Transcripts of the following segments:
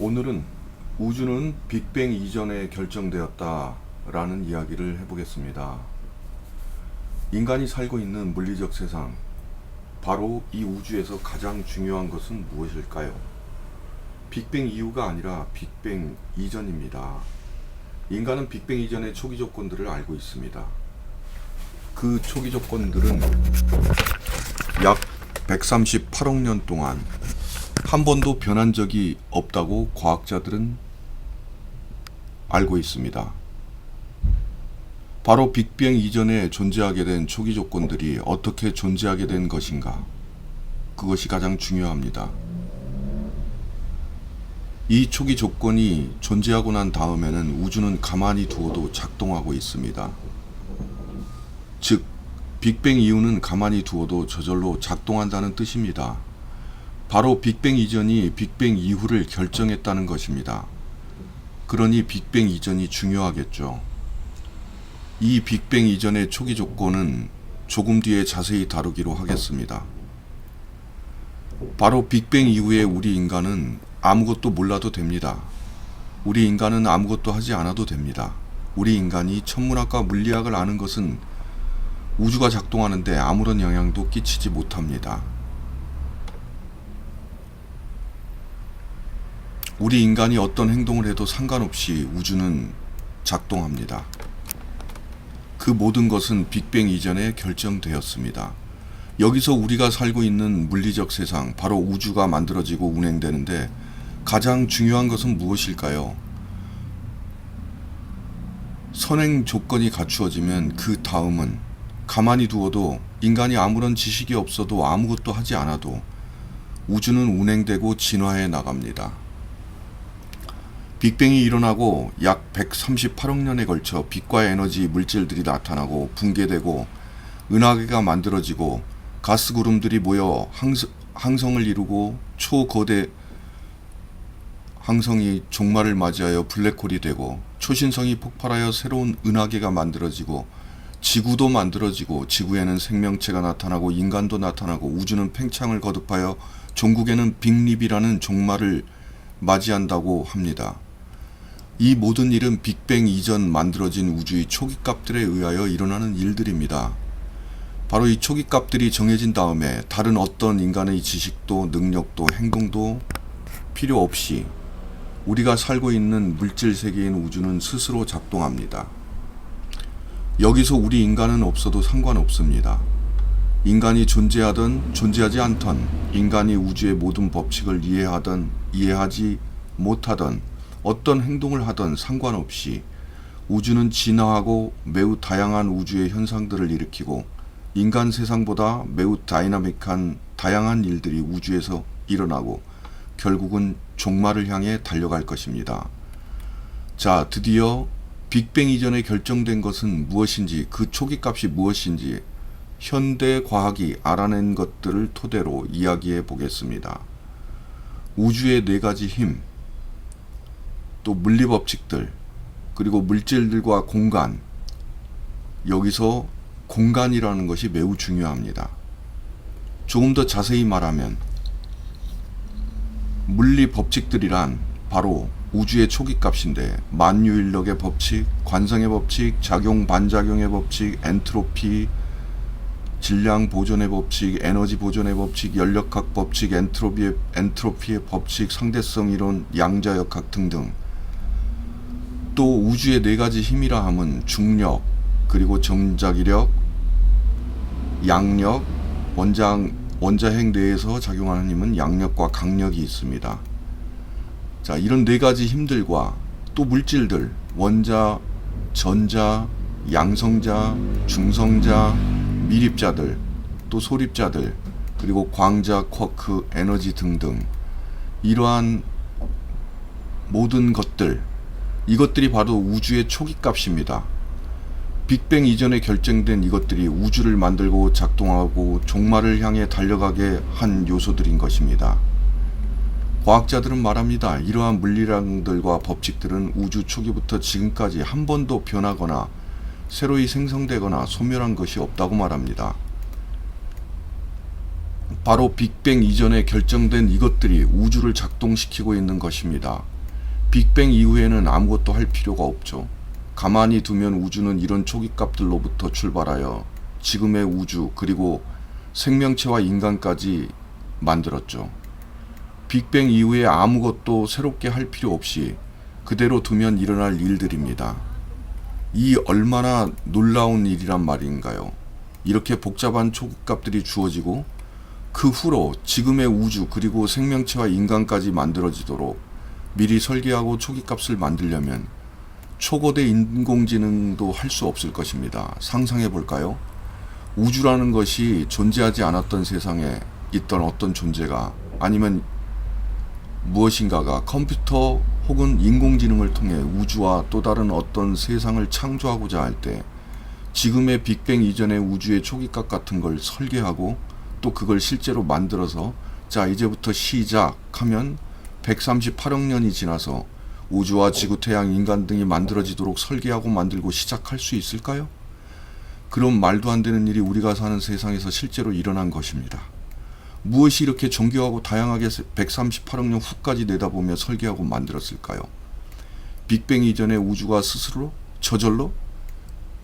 오늘은 우주는 빅뱅 이전에 결정되었다 라는 이야기를 해보겠습니다. 인간이 살고 있는 물리적 세상, 바로 이 우주에서 가장 중요한 것은 무엇일까요? 빅뱅 이후가 아니라 빅뱅 이전입니다. 인간은 빅뱅 이전의 초기 조건들을 알고 있습니다. 그 초기 조건들은 약 138억 년 동안 한 번도 변한 적이 없다고 과학자들은 알고 있습니다. 바로 빅뱅 이전에 존재하게 된 초기 조건들이 어떻게 존재하게 된 것인가? 그것이 가장 중요합니다. 이 초기 조건이 존재하고 난 다음에는 우주는 가만히 두어도 작동하고 있습니다. 즉, 빅뱅 이후는 가만히 두어도 저절로 작동한다는 뜻입니다. 바로 빅뱅 이전이 빅뱅 이후를 결정했다는 것입니다. 그러니 빅뱅 이전이 중요하겠죠. 이 빅뱅 이전의 초기 조건은 조금 뒤에 자세히 다루기로 하겠습니다. 바로 빅뱅 이후에 우리 인간은 아무것도 몰라도 됩니다. 우리 인간은 아무것도 하지 않아도 됩니다. 우리 인간이 천문학과 물리학을 아는 것은 우주가 작동하는데 아무런 영향도 끼치지 못합니다. 우리 인간이 어떤 행동을 해도 상관없이 우주는 작동합니다. 그 모든 것은 빅뱅 이전에 결정되었습니다. 여기서 우리가 살고 있는 물리적 세상, 바로 우주가 만들어지고 운행되는데 가장 중요한 것은 무엇일까요? 선행 조건이 갖추어지면 그 다음은 가만히 두어도 인간이 아무런 지식이 없어도 아무것도 하지 않아도 우주는 운행되고 진화해 나갑니다. 빅뱅이 일어나고 약 138억 년에 걸쳐 빛과 에너지 물질들이 나타나고 붕괴되고 은하계가 만들어지고 가스 구름들이 모여 항성, 항성 을 이루고 초거대 항성이 종말을 맞이하여 블랙홀이 되고 초신성이 폭발하여 새로운 은하계가 만들어지고 지구도 만들어지고 지구에는 생명체가 나타나고 인간도 나타나고 우주는 팽창을 거듭하여 종국에는 빅립이라는 종말을 맞이한다고 합니다. 이 모든 일은 빅뱅 이전 만들어진 우주의 초기 값들에 의하여 일어나는 일들입니다. 바로 이 초기 값들이 정해진 다음에 다른 어떤 인간의 지식도 능력도 행동도 필요 없이 우리가 살고 있는 물질 세계인 우주는 스스로 작동합니다. 여기서 우리 인간은 없어도 상관없습니다. 인간이 존재하든 존재하지 않던 인간이 우주의 모든 법칙을 이해하든 이해하지 못하든 어떤 행동을 하든 상관없이 우주는 진화하고 매우 다양한 우주의 현상들을 일으키고 인간 세상보다 매우 다이나믹한 다양한 일들이 우주에서 일어나고 결국은 종말을 향해 달려갈 것입니다. 자, 드디어 빅뱅 이전에 결정된 것은 무엇인지 그 초기 값이 무엇인지 현대 과학이 알아낸 것들을 토대로 이야기해 보겠습니다. 우주의 네 가지 힘, 또 물리 법칙들, 그리고 물질들과 공간. 여기서 공간이라는 것이 매우 중요합니다. 조금 더 자세히 말하면 물리 법칙들이란 바로 우주의 초기 값인데 만유인력의 법칙, 관성의 법칙, 작용 반작용의 법칙, 엔트로피, 질량 보존의 법칙, 에너지 보존의 법칙, 연력학 법칙, 엔트로피의 법칙, 상대성 이론, 양자역학 등등. 또 우주의 네 가지 힘이라 함은 중력, 그리고 정자기력, 양력, 원장 원자핵 내에서 작용하는 힘은 양력과 강력이 있습니다. 자, 이런 네 가지 힘들과 또 물질들, 원자, 전자, 양성자, 중성자, 미립자들, 또 소립자들, 그리고 광자, 쿼크, 에너지 등등 이러한 모든 것들 이것들이 바로 우주의 초기 값입니다. 빅뱅 이전에 결정된 이것들이 우주를 만들고 작동하고 종말을 향해 달려가게 한 요소들인 것입니다. 과학자들은 말합니다. 이러한 물리량들과 법칙들은 우주 초기부터 지금까지 한 번도 변하거나 새로이 생성되거나 소멸한 것이 없다고 말합니다. 바로 빅뱅 이전에 결정된 이것들이 우주를 작동시키고 있는 것입니다. 빅뱅 이후에는 아무것도 할 필요가 없죠. 가만히 두면 우주는 이런 초기값들로부터 출발하여 지금의 우주 그리고 생명체와 인간까지 만들었죠. 빅뱅 이후에 아무것도 새롭게 할 필요 없이 그대로 두면 일어날 일들입니다. 이 얼마나 놀라운 일이란 말인가요? 이렇게 복잡한 초급값들이 주어지고 그 후로 지금의 우주 그리고 생명체와 인간까지 만들어지도록 미리 설계하고 초기값을 만들려면 초거대 인공지능도 할 수 없을 것입니다. 상상해 볼까요? 우주라는 것이 존재하지 않았던 세상에 있던 어떤 존재가 아니면 무엇인가가 컴퓨터 혹은 인공지능을 통해 우주와 또 다른 어떤 세상을 창조하고자 할 때 지금의 빅뱅 이전의 우주의 초기값 같은 걸 설계하고 또 그걸 실제로 만들어서 자 이제부터 시작하면 138억 년이 지나서 우주와 지구, 태양, 인간 등이 만들어지도록 설계하고 만들고 시작할 수 있을까요? 그런 말도 안 되는 일이 우리가 사는 세상에서 실제로 일어난 것입니다. 무엇이 이렇게 정교하고 다양하게 138억 년 후까지 내다보며 설계하고 만들었을까요? 빅뱅 이전의 우주가 스스로 저절로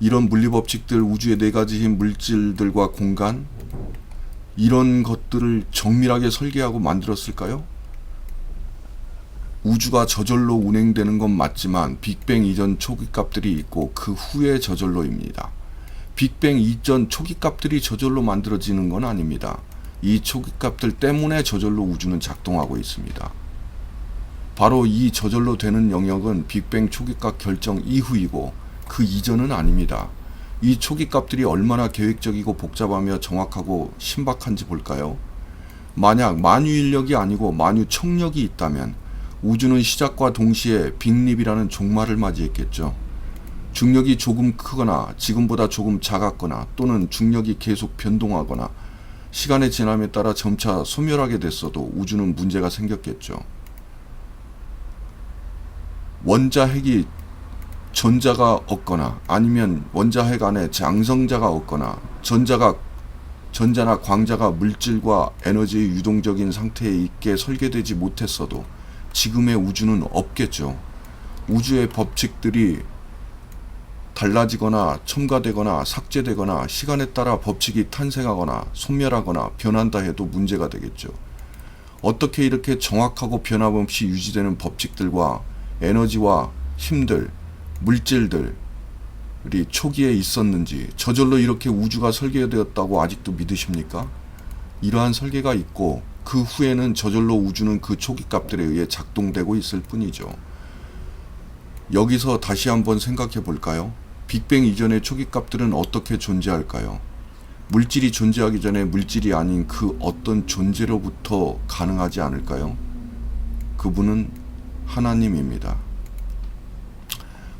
이런 물리 법칙들 우주의 네 가지 힘 물질들과 공간 이런 것들을 정밀하게 설계하고 만들었을까요? 우주가 저절로 운행되는 건 맞지만 빅뱅 이전 초기 값들이 있고 그 후에 저절로입니다. 빅뱅 이전 초기 값들이 저절로 만들어지는 건 아닙니다. 이 초기 값들 때문에 저절로 우주는 작동하고 있습니다. 바로 이 저절로 되는 영역은 빅뱅 초기 값 결정 이후이고 그 이전은 아닙니다. 이 초기 값들이 얼마나 계획적이고 복잡하며 정확하고 신박한지 볼까요? 만약 만유인력이 아니고 만유청력이 있다면 우주는 시작과 동시에 빅립이라는 종말을 맞이했겠죠. 중력이 조금 크거나 지금보다 조금 작았거나 또는 중력이 계속 변동하거나 시간의 지남에 따라 점차 소멸하게 됐어도 우주는 문제가 생겼겠죠. 원자핵이 전자가 없거나 아니면 원자핵 안에 장성자가 없거나 전자가 전자나 광자가 물질과 에너지의 유동적인 상태에 있게 설계되지 못했어도 지금의 우주는 없겠죠. 우주의 법칙들이 달라지거나 첨가되거나 삭제되거나 시간에 따라 법칙이 탄생하거나 소멸하거나 변한다 해도 문제가 되겠죠. 어떻게 이렇게 정확하고 변함없이 유지되는 법칙들과 에너지와 힘들, 물질들이 초기에 있었는지 저절로 이렇게 우주가 설계되었다고 아직도 믿으십니까? 이러한 설계가 있고 그 후에는 저절로 우주는 그 초기 값들에 의해 작동되고 있을 뿐이죠. 여기서 다시 한번 생각해 볼까요? 빅뱅 이전의 초기 값들은 어떻게 존재할까요? 물질이 존재하기 전에 물질이 아닌 그 어떤 존재로부터 가능하지 않을까요? 그분은 하나님입니다.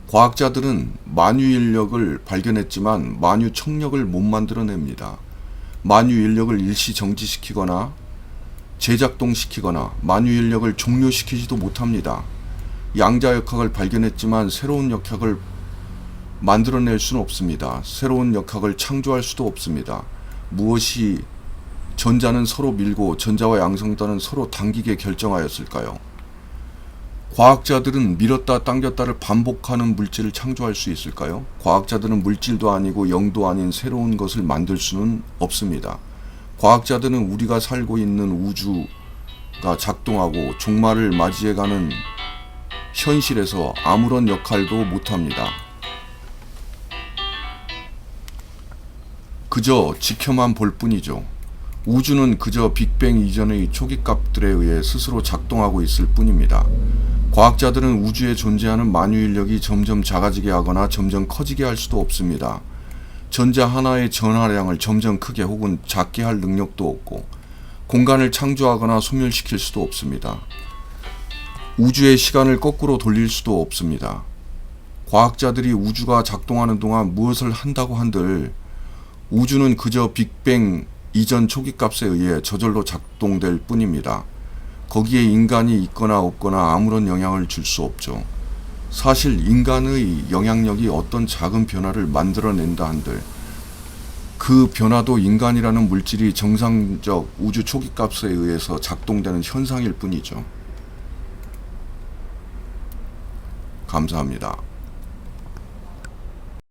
과학자들은 만유 인력을 발견했지만 만유 청력을 못 만들어냅니다. 만유 인력을 일시 정지시키거나 재작동시키거나 만유 인력을 종료시키지도 못합니다. 양자 역학을 발견했지만 새로운 역학을 만들어낼 수는 없습니다. 새로운 역학을 창조할 수도 없습니다. 무엇이 전자는 서로 밀고 전자와 양성단은 서로 당기게 결정하였을까요? 과학자들은 밀었다 당겼다를 반복하는 물질을 창조할 수 있을까요? 과학자들은 물질도 아니고 영도 아닌 새로운 것을 만들 수는 없습니다. 과학자들은 우리가 살고 있는 우주가 작동하고 종말을 맞이해가는 현실에서 아무런 역할도 못합니다. 그저 지켜만 볼 뿐이죠. 우주는 그저 빅뱅 이전의 초기 값들에 의해 스스로 작동하고 있을 뿐입니다. 과학자들은 우주에 존재하는 만유인력이 점점 작아지게 하거나 점점 커지게 할 수도 없습니다. 전자 하나의 전하량을 점점 크게 혹은 작게 할 능력도 없고 공간을 창조하거나 소멸시킬 수도 없습니다. 우주의 시간을 거꾸로 돌릴 수도 없습니다. 과학자들이 우주가 작동하는 동안 무엇을 한다고 한들 우주는 그저 빅뱅 이전 초기 값에 의해 저절로 작동될 뿐입니다. 거기에 인간이 있거나 없거나 아무런 영향을 줄 수 없죠. 사실 인간의 영향력이 어떤 작은 변화를 만들어낸다 한들 그 변화도 인간이라는 물질이 정상적 우주 초기 값에 의해서 작동되는 현상일 뿐이죠. 감사합니다.